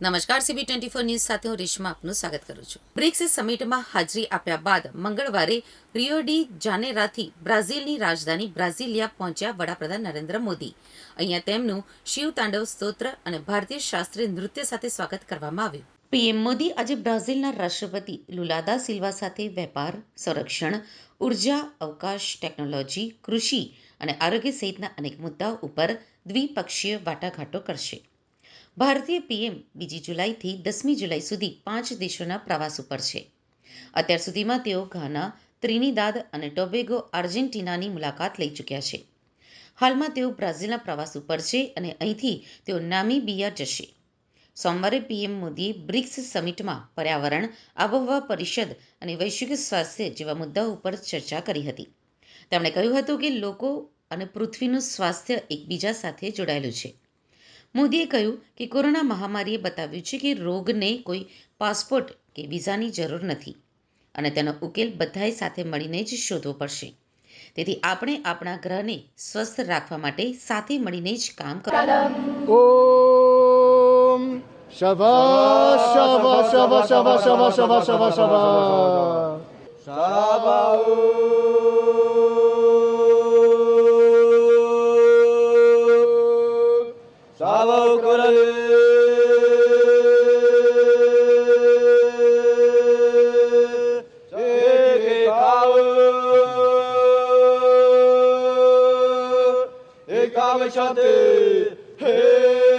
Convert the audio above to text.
નમસ્કાર CB twenty four news સાથે હું રેશમા આપનું સ્વાગત કરું છું. બ્રિક્સ સમિટમાં હાજરી આપ્યા બાદ મંગળવારે રિયો ડી જાનેરાથી બ્રાઝિલની રાજધાની બ્રાઝિલિયા પહોંચ્યા વડાપ્રધાન નરેન્દ્ર મોદી. અહીંયા તેમનું શિવ તાંડવ સ્તોત્ર અને ભારતીય શાસ્ત્રીય નૃત્ય સાથે સ્વાગત કરવામાં આવ્યું. પીએમ મોદી આજે બ્રાઝિલના રાષ્ટ્રપતિ લુલાદા સિલ્વા સાથે વેપાર, સંરક્ષણ, ઊર્જા, અવકાશ, ટેકનોલોજી, કૃષિ અને આરોગ્ય સહિતના અનેક મુદ્દાઓ ઉપર દ્વિપક્ષીય વાટાઘાટો કરશે. ભારતીય પીએમ બીજી જુલાઈથી દસમી જુલાઈ સુધી પાંચ દેશોના પ્રવાસ ઉપર છે. અત્યાર સુધીમાં તેઓ ઘાના, ત્રિનીદાદ અને ટોબેગો, આર્જેન્ટિનાની મુલાકાત લઈ ચૂક્યા છે. હાલમાં તેઓ બ્રાઝિલના પ્રવાસ ઉપર છે અને અહીંથી તેઓ નામીબિયા જશે. સોમવારે પીએમ મોદીએ બ્રિક્સ સમિટમાં પર્યાવરણ, આબોહવા પરિષદ અને વૈશ્વિક સ્વાસ્થ્ય જેવા મુદ્દાઓ ઉપર ચર્ચા કરી હતી. તેમણે કહ્યું હતું કે લોકો અને પૃથ્વીનું સ્વાસ્થ્ય એકબીજા સાથે જોડાયેલું છે. મોદીએ કહ્યું કે કોરોના મહામારીએ બતાવ્યું છે કે રોગને કોઈ પાસપોર્ટ કે વિઝાની જરૂર નથી અને તેનો ઉકેલ બધાએ સાથે મળીને જ શોધવો પડશે. તેથી આપણે આપણા ગ્રહને સ્વસ્થ રાખવા માટે સાથે મળીને જ કામ કરવું ઓમ શવ શવ kahve çatı. Hey!